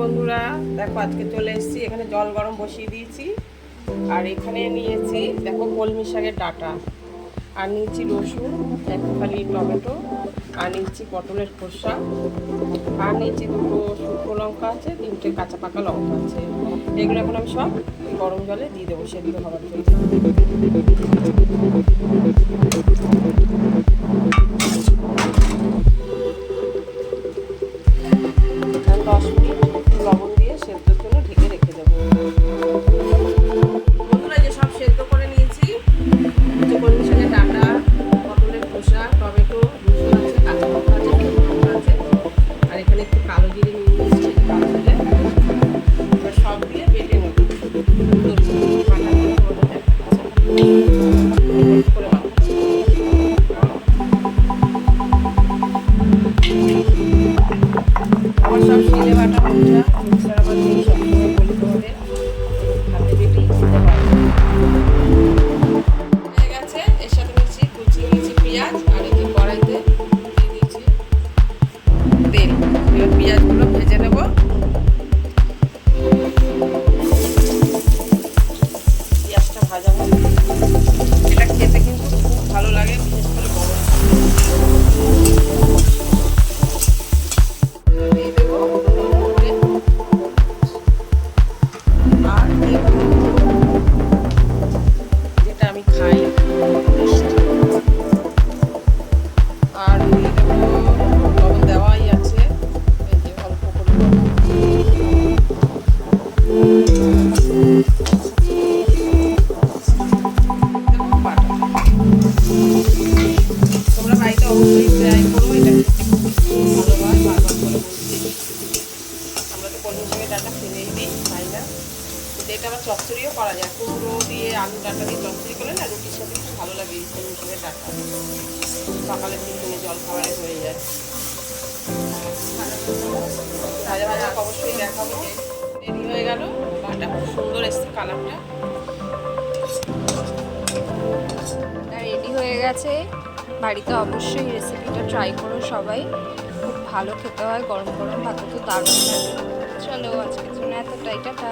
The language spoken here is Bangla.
বন্ধুরা, দেখো আজকে চলে এসেছি, এখানে জল গরম বসিয়ে দিয়েছি, আর এখানে নিয়েছি, দেখো কলমি শাকের ডাটা, আর নিয়েছি রসুন, একটুখানি টমেটো, আর নিয়েছি পটলের খোসা, আর নিয়েছি দুটো শুকনো লঙ্কা আছে, তিনটে কাঁচা পাকা লঙ্কা আছে। এগুলো এখন আমি সব গরম জলে দিয়ে দেবো সেদ্ধ হওয়ার জন্য। একটু কালো জিরে দেওয়াই আছে। তোমরা বাড়িতে করো এটা ভালো হয় আমরা তো কলমি শাকের ডাটা ফেলেই দিই না এটা আবার চচ্চড়িও করা যায় কুমড়ো দিয়ে আলু ডাটা দিয়ে চচ্চড়ি করলে না রুটির সাথে খুব ভালো লাগে এই ডাটা সকালে টিফিনে জল খাবারে হয়ে যায়। অবশ্যই রেডি হয়ে খুব সুন্দর কালারটা। রেডি হয়ে গেছে। বাড়িতে অবশ্যই রেসিপিটা ট্রাই করো সবাই। খুব ভালো খেতে হয়, গরম গরম ভাতে তো দারুণ চলো আজকের জন্য এতটাই, টাটা।